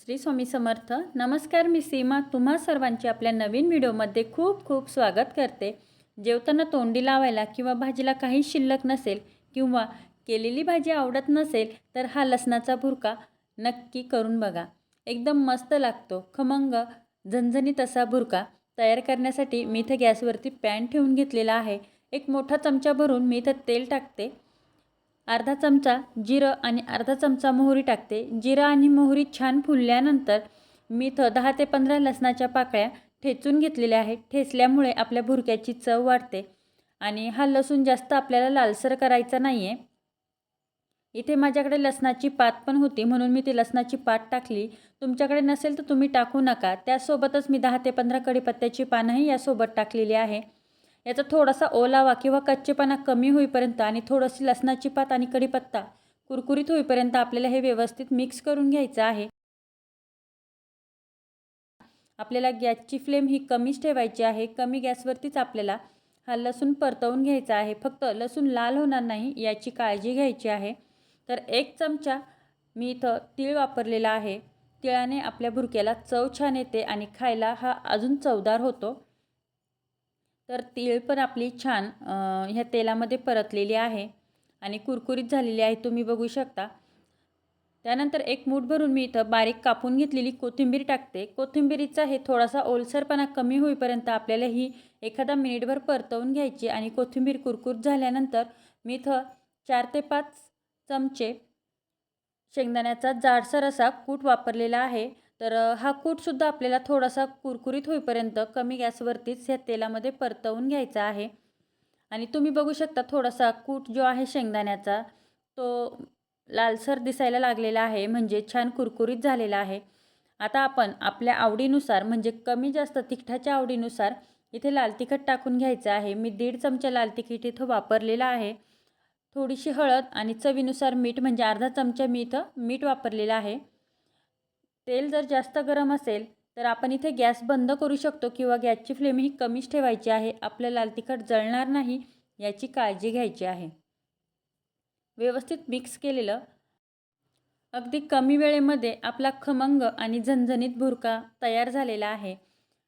श्री स्वामी समर्थ. नमस्कार मी सीमा. तुम्हा सर्वांचे आपल्या नवीन व्हिडिओमध्ये खूप खूप स्वागत करते. जेवताना तोंडी लावायला किंवा भाजीला काही शिल्लक नसेल किंवा केलेली भाजी आवडत नसेल तर हा लसणाचा भुरका नक्की करून बघा. एकदम मस्त लागतो. खमंग झणझणीत असा भुरका तयार करण्यासाठी मी इथं गॅसवरती पॅन ठेवून घेतलेला आहे. एक मोठा चमचा भरून मी इथं तेल टाकते. अर्धा चमचा जिरं आणि अर्धा चमचा मोहरी टाकते. जिरं आणि मोहरी छान फुलल्यानंतर मी इथं दहा ते पंधरा लसणाच्या पाकळ्या ठेचून घेतलेल्या आहेत. ठेचल्यामुळे आपल्या भुरक्याची चव वाढते आणि हा लसूण जास्त आपल्याला लालसर करायचा नाही आहे इथे माझ्याकडे लसणाची पात पण होती म्हणून मी ती लसणाची पात टाकली. तुमच्याकडे नसेल तर तुम्ही टाकू नका. त्यासोबतच मी दहा ते पंधरा कढीपत्त्याची पानंही यासोबत टाकलेली आहे. याचा थोडासा ओलावा किंवा कच्चेपणा कमी होईपर्यंत आणि थोडंशी लसणाची पात आणि कढीपत्ता कुरकुरीत होईपर्यंत आपल्याला हे व्यवस्थित मिक्स करून घ्यायचं आहे. आपल्याला गॅसची फ्लेम ही कमीच ठेवायची आहे. कमी गॅसवरतीच आपल्याला हा लसूण परतवून घ्यायचा आहे. फक्त लसूण लाल होणार नाही याची काळजी घ्यायची आहे. तर एक चमचा मी इथं तीळ वापरलेला आहे. तिळाने आपल्या भुरक्याला चव छान येते आणि खायला हा अजून चवदार होतो. तर तीळ पण आपली छान ह्या तेलामध्ये परतलेली आहे आणि कुरकुरीत झालेली आहे तुम्ही बघू शकता. त्यानंतर एक मूठ भरून मी इथं बारीक कापून घेतलेली कोथिंबीर टाकते. कोथिंबीरीचा हे थोडासा ओलसरपणा कमी होईपर्यंत आपल्याला ही एखादा मिनिटभर परतवून घ्यायची आणि कोथिंबीर कुरकुरीत झाल्यानंतर मी इथं चार ते पाच चमचे शेंगदाण्याचा जाडसर असा कूट वापरलेला आहे. तर हा कूटसुद्धा आपल्याला थोडासा कुरकुरीत होईपर्यंत कमी गॅसवरतीच ह्या तेलामध्ये परतवून घ्यायचा आहे. आणि तुम्ही बघू शकता थोडासा कूट जो आहे शेंगदाण्याचा तो लालसर दिसायला लागलेला आहे म्हणजे छान कुरकुरीत झालेला आहे. आता आपण आपल्या आवडीनुसार म्हणजे कमी जास्त तिखटाच्या आवडीनुसार इथे लाल तिखट टाकून घ्यायचं आहे. मी दीड चमचा लाल तिखट इथं वापरलेला आहे. थोडीशी हळद आणि चवीनुसार मीठ म्हणजे अर्धा चमचा मी इथं मीठ वापरलेलं आहे. तेल जर जास्त गरम असेल तर आपण इथे गॅस बंद करू शकतो किंवा गॅसची फ्लेम ही कमीच ठेवायची आहे. आपलं लाल तिखट जळणार नाही याची काळजी घ्यायची आहे. व्यवस्थित मिक्स केलेलं अगदी कमी वेळेमध्ये आपला खमंग आणि झणझणीत भुरका तयार झालेला आहे.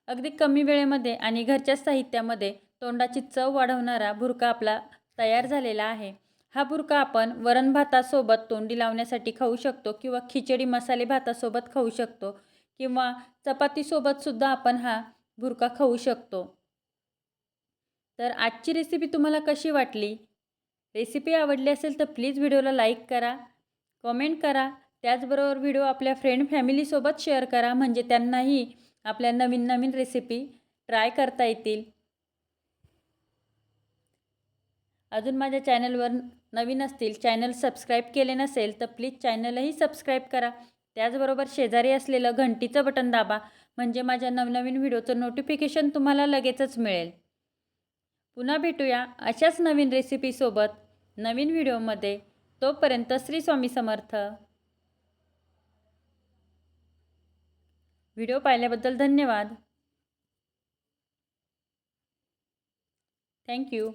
अगदी कमी वेळेमध्ये आणि घरच्या साहित्यामध्ये तोंडाची चव वाढवणारा भुरका आपला तयार झालेला आहे. हा बुरका आपण वरण भातासोबत तोंडी लावण्यासाठी खाऊ शकतो किंवा खिचडी मसाले भातासोबत खाऊ शकतो किंवा चपातीसोबतसुद्धा आपण हा बुरका खाऊ शकतो. तर आजची रेसिपी तुम्हाला कशी वाटली? रेसिपी आवडली असेल तर प्लीज व्हिडिओला लाईक करा कमेंट करा त्याचबरोबर व्हिडिओ आपल्या फ्रेंड फॅमिलीसोबत शेअर करा म्हणजे त्यांनाही आपल्या नवीन नवीन रेसिपी ट्राय करता येतील. अजून माझ्या चॅनलवर नवीन असतील चॅनल सबस्क्राईब केले नसेल तर प्लीज चॅनलही सबस्क्राईब करा. त्याचबरोबर शेजारी असलेलं घंटीचं बटन दाबा म्हणजे माझ्या नवनवीन व्हिडिओचं नोटिफिकेशन तुम्हाला लगेचच मिळेल. पुन्हा भेटूया अशाच नवीन रेसिपीसोबत नवीन व्हिडिओमध्ये. तोपर्यंत श्री स्वामी समर्थ. व्हिडिओ पाहिल्याबद्दल धन्यवाद. थँक्यू